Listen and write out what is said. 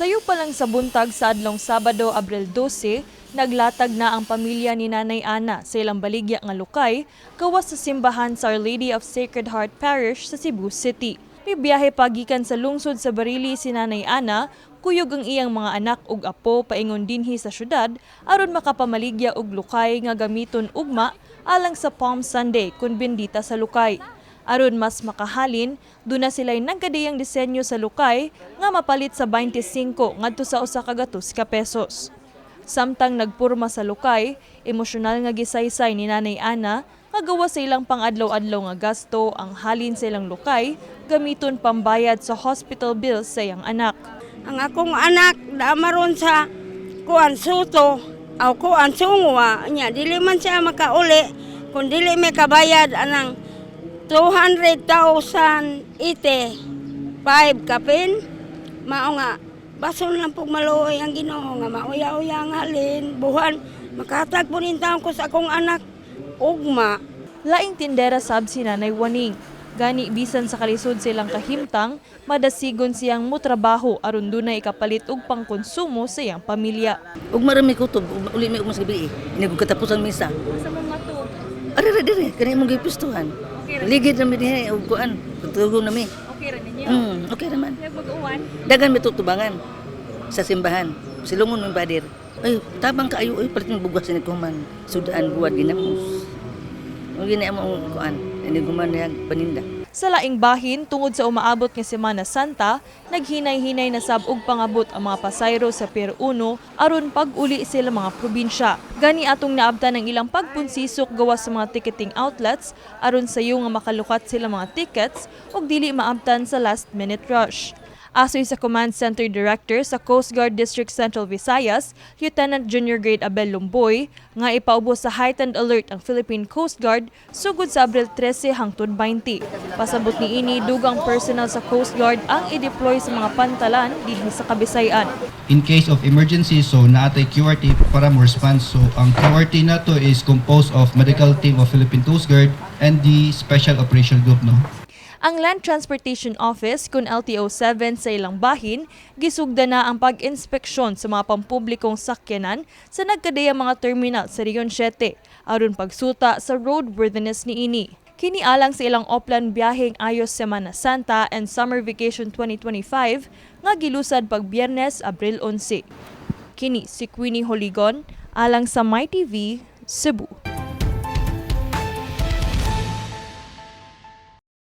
Sayo pa lang sa buntag sa adlong Sabado, Abril 12, naglatag na ang pamilya ni Nanay Ana sa ilang baligya nga lukay gawas sa simbahan sa Our Lady of Sacred Heart Parish sa Cebu City. May biyahe pagikan sa lungsod sa Barili si Nanay Ana, kuyog ang iyang mga anak ug apo paingon dinhi sa syudad aron makapamaligya og lukay nga gamiton ugma alang sa Palm Sunday kun bendita sa lukay. Aron mas makahalin, doon na sila'y nagkadiyang disenyo sa lukay nga mapalit sa 25 ngadto sa usa ka gatos ka pesos. Samtang nagpurma sa lukay, emosyonal nga gisaysay ni Nanay Ana nga gawa sa ilang pangadlaw-adlaw nga gasto ang halin sa ilang lukay gamiton pambayad sa hospital bills sa iyang anak. Ang akong anak maron sa kuan suto aw kuan sungwa nya dili man siya makauli kun dili may kabayad anang 200,000 ite 5 kapin mao nga bason lang pug maluoy ang Ginoo nga mauya-uya ang halin buhan makatag po rin taon ko sa akong anak ugma Laing tindera sab si Nanay Waning. Gani bisan sa kalisod silang kahimtang, madasigon siyang mutrabaho aron dunay ikapalit og pangkonsumo sa iyang pamilya. Ug marami kutob, ug uli may ug mas gabi. Ini ko katapusan misa. Sa mga to, Ari ra dire, kani mong gipistuhan. Ligid na mi dihe ug kuan, tutugo na mi. okay ra ninyo. Mm, okay naman. Nagbaguan. Dagan mi tutubangan sa simbahan. Silungon mi badir. Ay, tabang kaayo ay palit ng bugas ni kuman. Sudaan buwad ginamos. Ug gini amo kuan, ini guman yang paninda. Sa laing bahin, tungod sa umaabot nga Semana Santa, naghinay-hinay na sab og pangabot ang mga pasayro sa Pier 1 aron pag-uli sila mga probinsya. Gani atong naabtan ng ilang pagpunsisok gawas sa mga ticketing outlets aron sayo nga makalukat sila mga tickets ug dili maabtan sa last minute rush. Asoy sa Command Center Director sa Coast Guard District Central Visayas, Lieutenant Junior Grade Abel Lumboy, nga ipaubos sa heightened alert ang Philippine Coast Guard sugod sa Abril 13 hangtod 20. Pasabot ni ini dugang personnel sa Coast Guard ang i-deploy sa mga pantalan dinhi sa Kabisayan. in case of emergency so naatay QRT para mo response so ang QRT na to is composed of medical team of Philippine Coast Guard and the special operation group no Ang Land Transportation Office kun LTO-7 sa ilang bahin, gisugda na ang pag-inspeksyon sa mga pampublikong sakyanan sa nagkadayang mga terminal sa Rion 7 aron pagsuta sa roadworthiness ni ini. Kini alang sa ilang oplan biyaheng ayos Semana Santa and Summer Vacation 2025 nga gilusad pag Biyernes, Abril 11. Kini si Queenie Holigon alang sa My TV, Cebu.